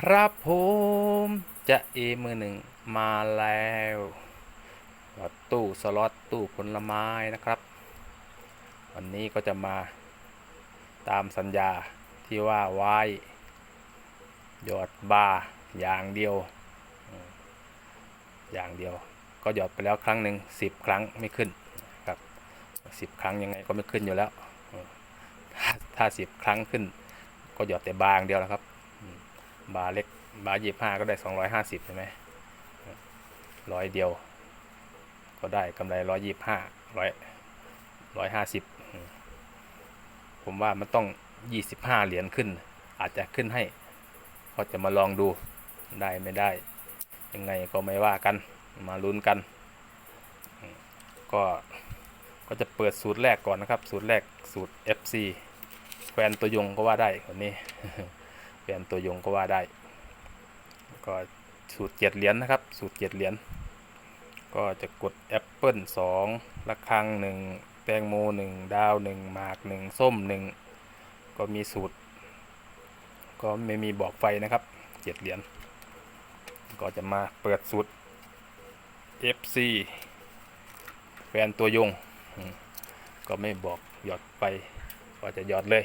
ครับผมจะเอมือหนึ่งมาแล้วตู้สล็อตตู้ผลไม้นะครับ วันนี้ก็จะมาตามสัญญาที่ว่าไว้หยอดบาร์อย่างเดียว อย่างเดียวก็หยอดไปแล้วครั้งหนึ่งสิบครั้งไม่ขึ้นครับสิบครั้งยังไงก็ไม่ขึ้นอยู่แล้ว ถ้าถ้าสิบครั้งขึ้น ก็หยอดแต่บาร์อย่างเดียวแล้วครับ บาร์เล็กบาร์ยี่ห้าก็ได้สองร้อยห้าสิบใช่ไหมร้อยเดียว ก็ได้กำไรร้อยยี่ห้าร้อยร้อยห้าสิบผมว่ามันต้องยี่สิบห้าเหรียญขึ้น อาจจะขึ้นให้ก็จะมาลองดูได้ไม่ได้ ยังไงก็ไม่ว่ากันมาลุ้นกัน ก็ก็จะเปิดสูตรแรกก่อนนะครับ สูตรแรกสูตร FC แฟนตัวยงก็ว่าได้คนนี้ แฟนตัวยงก็ว่าได้ ก็สูตรเจ็ดเหรียญนะครับ สูตรเจ็ดเหรียญ ก็จะกดแอปเปิลสองระฆังหนึ่งแตงโมหนึ่งดาวหนึ่งหมากหนึ่งส้มหนึ่งก็มีสูตร ก็ไม่มีบอกไฟนะครับเจ็ดเหรียญ ก็จะมาเปิดสูตร FC แฟนตัวยง ก็ไม่บอกหยอดไป ก็จะหยอดเลย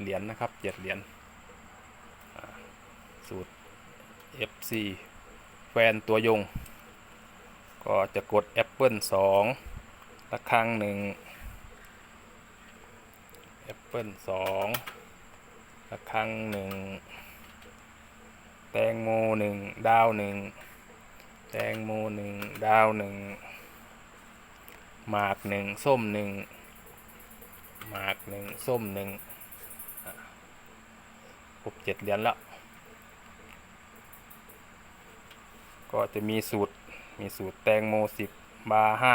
เหรียญนะครับเจ็ดเหรียญสูตร FC แฟนตัวยง ก็จะกดแอปเปิลสองระฆังหนึ่งแอปเปิลสองระฆังหนึ่ง แตงโมหนึ่งดาวหนึ่ง แตงโมหนึ่งดาวหนึ่ง หมากหนึ่งส้มหนึ่งหมากหนึ่งส้มหนึ่ง บเจ็ดเหรียญแล้ว ก็จะมีสูตร มีสูตรแตงโมสิบบาห้า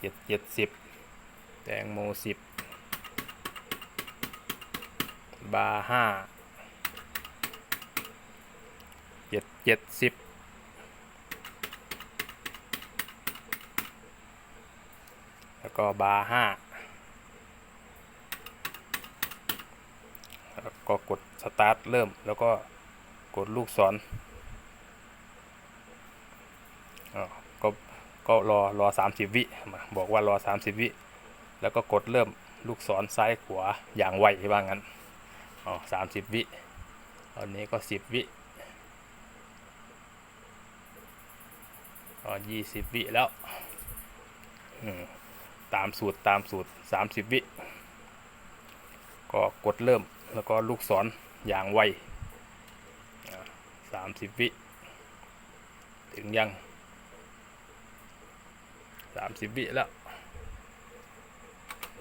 เจ็ดเจ็ดสิบแตงโมสิบบาห้าเจ็ดเจ็ดสิบแล้วก็บาห้า แล้ว ก็กดสตาร์ทเริ่ม แล้วก็กดลูกศรก็ก็รอรอ 30 วิมาบอกว่ารอ 30 วิ แล้วก็กดเริ่มลูกศรซ้ายขวาอย่างไวว่างั้นอ๋อ30วิตอนนี้ก็ 10 วิก็20วิแล้วตามสูตรตามสูตร 30 วิ ก็กดเริ่ม แล้วก็ลูกศรอย่างไวสามสิบวิ ถึงยังสามสิบวิแล้ว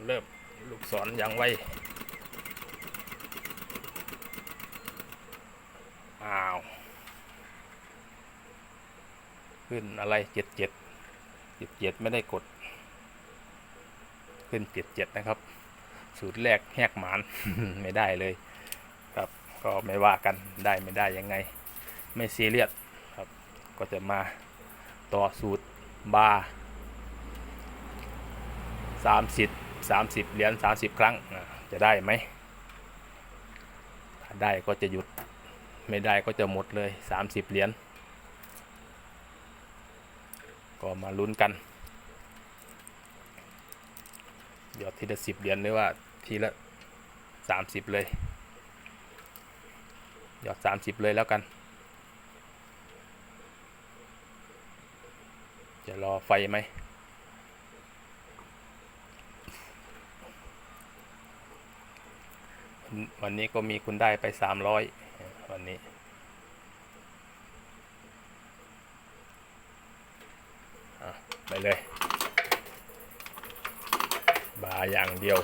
เริ่มลูกศรอย่างไวอ้าว ขึ้นอะไรเจ็ดเจ็ดเจ็ดเจ็ดไม่ได้กด ขึ้นเจ็ดเจ็ดนะครับ สูตรแรกแหกหมานไม่ได้เลย ครับก็ไม่ว่ากันได้ไม่ได้ยังไง ไม่ซีเรียสครับ ก็จะมาต่อสูตรบาร์สามสิบสามสิบเหรียญสามสิบครั้งจะได้ไหมถ้าได้ก็จะหยุดไม่ได้ก็จะหมดเลยสามสิบเหรียญก็มาลุ้นกัน เดี๋ยวทีละสิบเหรียญหรือว่าทีละสามสิบเลย หยอดสามสิบเลยแล้วกัน จะรอไฟไหมวันนี้ก็มีคุณได้ไปสามร้อยวันนี้ไปเลย บาอย่างเดียว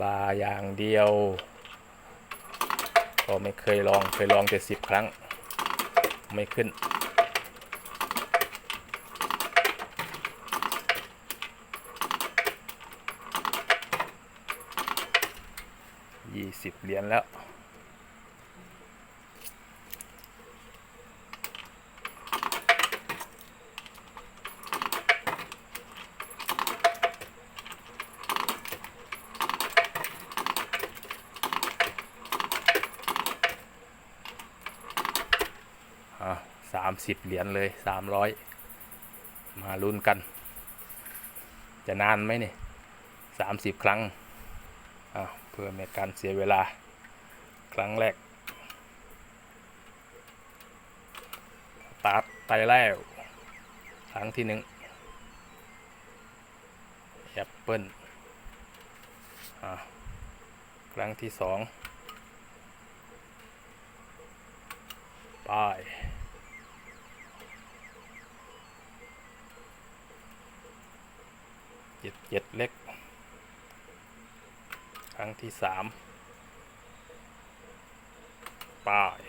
บาอย่างเดียว ก็ไม่เคยลองเคยลองแต่สิบครั้ง ไม่ขึ้น ยี่สิบเหรียญแล้วสามสิบเหรียญเลยสามร้อยมาลุ้นกัน จะนานไหมเนี่ยสามสิบครั้งอะ เพื่อไม่ให้การเสียเวลาครั้งแรกตาร์ทไปแล้วครั้งที่หนึ่งแอปเปิลครั้งที่สองป้ายเจ็ดเจ็ดเล็ก งที่สามป้าย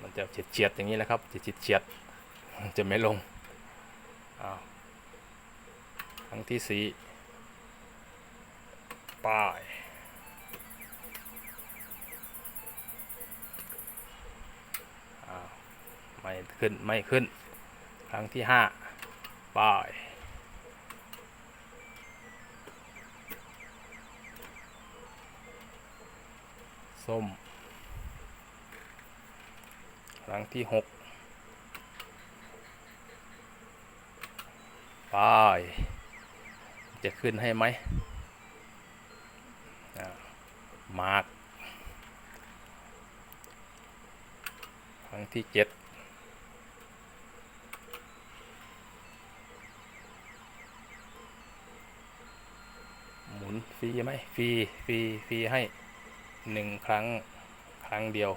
มันจะเฉียดเฉียดๆอย่างนี้แหละครับจะเฉียดเฉียดๆจะไม่ลงอาครั้งที่สี่ป้ายไม่ขึ้น ไม่ขึ้น ครั้งที่ห้าป้าย ส้มครั้งที่หกป้ายจะขึ้นให้ไหมมาร์กครั้งที่เจ็ดหมุนฟรีไหมฟรีฟรีฟรีให้ หนึ่งครั้งครั้งเดียว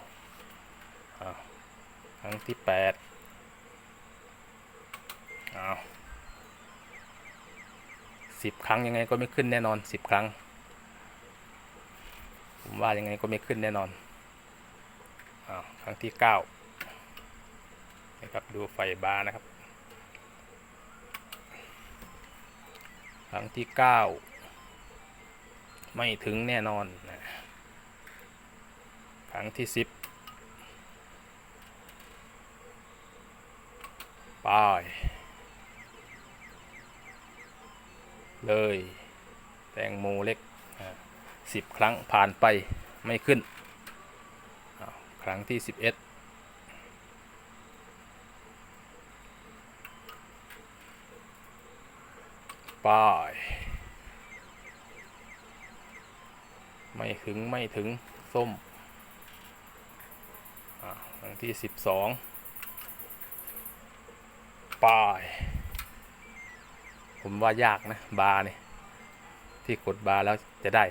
ครั้งที่แปดอ้าวสิบครั้งยังไงก็ไม่ขึ้นแน่นอนสิบครั้ง ผมว่ายังไงก็ไม่ขึ้นแน่นอนอ้าวครั้งที่เก้านะครับดูไฟบาร์นะครับ ครั้งที่เก้าไม่ถึงแน่นอนนะ รั้งที่สิบป้ายเลย แตงโมเล็กสิบครั้งผ่านไปไม่ขึ้น ครั้งที่สิบเอ็ดป้ายไม่ถึงไม่ถึงส้ม รั้งที่สิบสองป้ายผมว่ายากนะ บาร์เนี่ยที่กดบาร์แล้วจะได้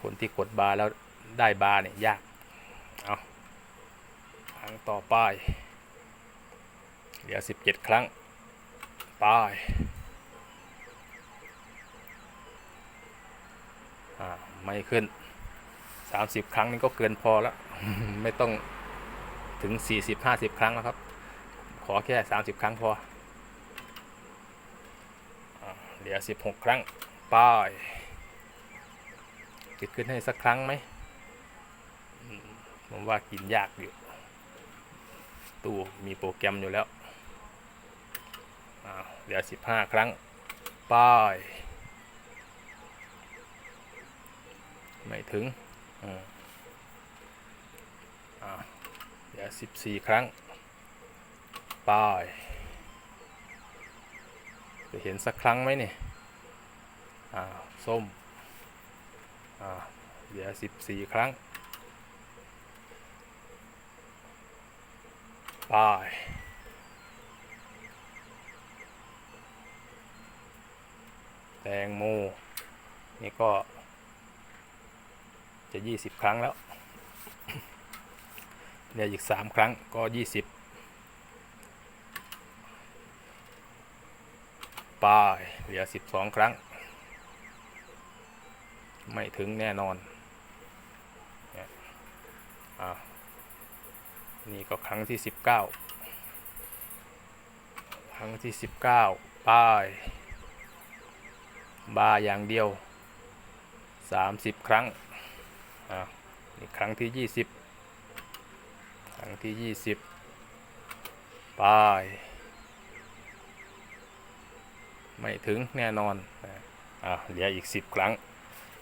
คนที่กดบาร์แล้วได้บาร์เนี่ยยากเอาครั้งต่อไปเหลือสิบเจ็ดครั้งป้ายอ่าไม่ขึ้น สามสิบครั้งนี่ก็เกินพอแล้ว ไม่ต้องถึงสี่สิบห้าสิบครั้งแล้วครับ ขอแค่สามสิบครั้งพอเหลือสิบหกครั้งป้ายจะขึ้นให้สักครั้งไหมผมว่ากินยากอยู่ ตู้มีโปรแกรมอยู่แล้วเหลือสิบห้าครั้งป้ายไม่ถึง อืมอ้าวสิบสี่ครั้งปายจะเห็นสักครั้งไหมเนี่ยอ้าส้มอ้าวเหลือสิบสี่ครั้งปายแตงโมนี่ก็ จะยี่สิบครั้งแล้วเนี่ยอีกสามครั้งก็ยี่สิบป้ายเหลือสิบสองครั้ง ไม่ถึงแน่นอนนี่ยอ่านี่ก็ครั้งที่สิบเก้าครั้งที่สิบเก้าป้าย บาอย่างเดียว30ครั้ง อ่านี่ครั้งที่20ครั้งที่20ไปไม่ถึงแน่นอนอ่าเหลืออีก10ครั้ง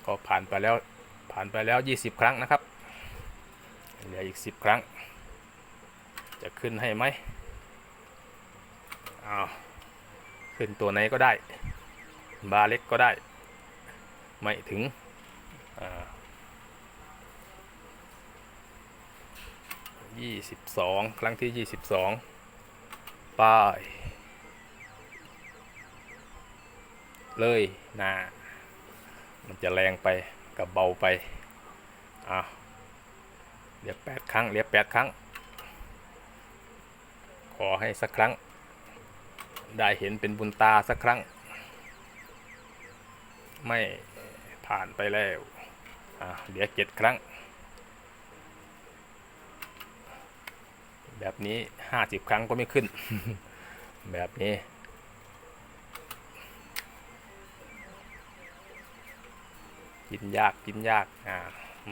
ก็ผ่านไปแล้วผ่านไปแล้ว20ครั้งนะครับ เหลืออีก10ครั้ง จะขึ้นให้ไหมอ้าวขึ้นตัวไหนก็ได้ บาเล็กก็ได้ ไม่ถึงอ่า ยี่สิบสองครั้งที่ยี่สิบสองป้ายเลยนะมันจะแรงไปกับเบาไปอะเรียกแปดครั้งเรียกแปดครั้ง ขอให้สักครั้ง ได้เห็นเป็นบุญตาสักครั้ง ไม่ผ่านไปแล้วอะเหลือเจ็ดครั้ง แบบนี้ห้าสิบครั้งก็ไม่ขึ้น แบบนี้ กินยากกินยากอ่า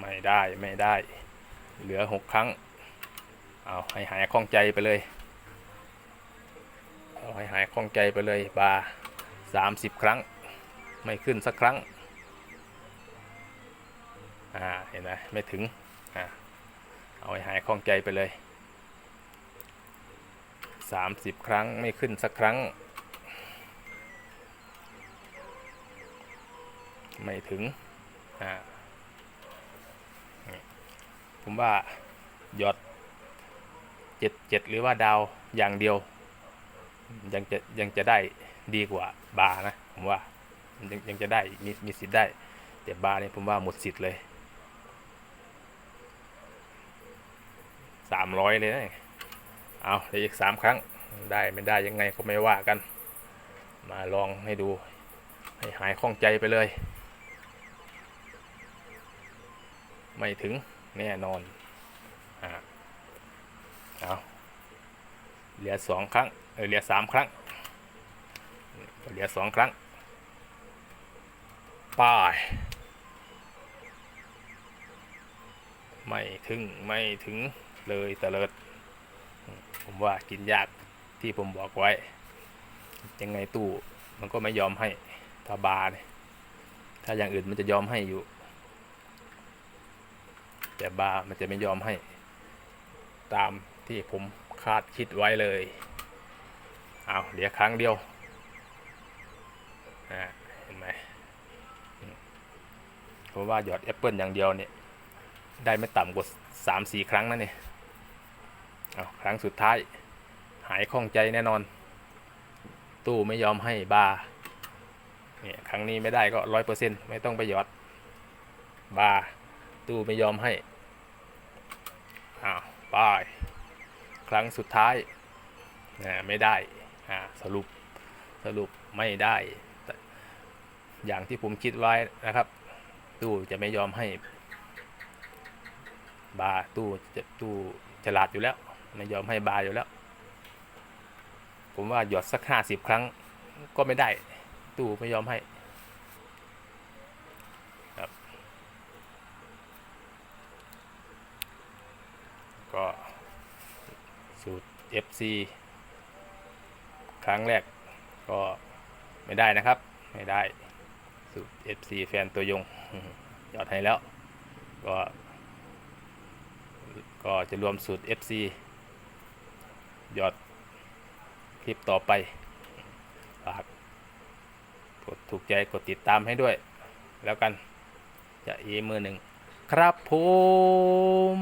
ไม่ได้ไม่ได้ เหลือหกครั้ง เอาให้หายคล่องใจไปเลย เอาให้หายคล่องใจไปเลยบาสามสิบครั้ง ไม่ขึ้นสักครั้งอ่าเห็นไหมไม่ถึงอ่าเอาให้หายคล่องใจไปเลย สามสิบครั้งไม่ขึ้นสักครั้ง ไม่ถึงอ่าผมว่าหยอดเจ็ดเจ็ดหรือว่าดาวอย่างเดียวยังจะยังจะได้ดีกว่าบาร์นะผมว่ายังยังจะได้มีมีสิทธิ์ได้ แต่บาร์เนี่ยผมว่าหมดสิทธิ์เลยสามร้อยเลยนะ เอาเดี๋ยอีกสามครั้งได้ไม่ได้ยังไงก็ไม่ว่ากัน มาลองให้ดู ให้หายคล่องใจไปเลย ไม่ถึงแน่นอนอ่าเอาเหลือสองครั้งเออเหลือสามครั้งเหลือสองครั้งป้ายไม่ถึง ไม่ถึงเลยเตลิด ผมว่ากินยากที่ผมบอกไว้ ยังไงตู้มันก็ไม่ยอมให้ถ้าบาร์เนี่ยถ้าอย่างอื่นมันจะยอมให้อยู่ แต่บาร์มันจะไม่ยอมให้ ตามที่ผมคาดคิดไว้เลยเอาเหลือครั้งเดียวเห็นไหมผมว่าหยอดแอปเปิลอย่างเดียวเนี่ยได้ไม่ต่ำกว่าสามสี่ครั้งนะเนี่ย เอาครั้งสุดท้าย หายข้องใจแน่นอน ตู้ไม่ยอมให้บาร์เนี่ยครั้งนี้ไม่ได้ก็ร้อยเปอร์เซ็นต์ไม่ต้องไปหยอด บาร์ตู้ไม่ยอมให้อ้าวไป้ายครั้งสุดท้ายนะไม่ได้อ่าสรุปสรุปไม่ได้ อย่างที่ผมคิดไว้นะครับ ตู้จะไม่ยอมให้ บาตู้จะตู้ฉลาดอยู่แล้ว ไม่ยอมให้บาอยู่แล้ว ผมว่าหยอดสักห้าสิบครั้งก็ไม่ได้ ตู้ไม่ยอมให้ครับ ก็สูตร FC ครั้งแรกก็ไม่ได้นะครับ ไม่ได้สูตร FC แฟนตัวยงหยอดให้แล้ว ก็ ก็จะรวมสูตร FC ยอดคลิปต่อไป ฝาก กดถูกใจกดติดตามให้ด้วย แล้วกัน จะอีมือหนึ่ง ครับผม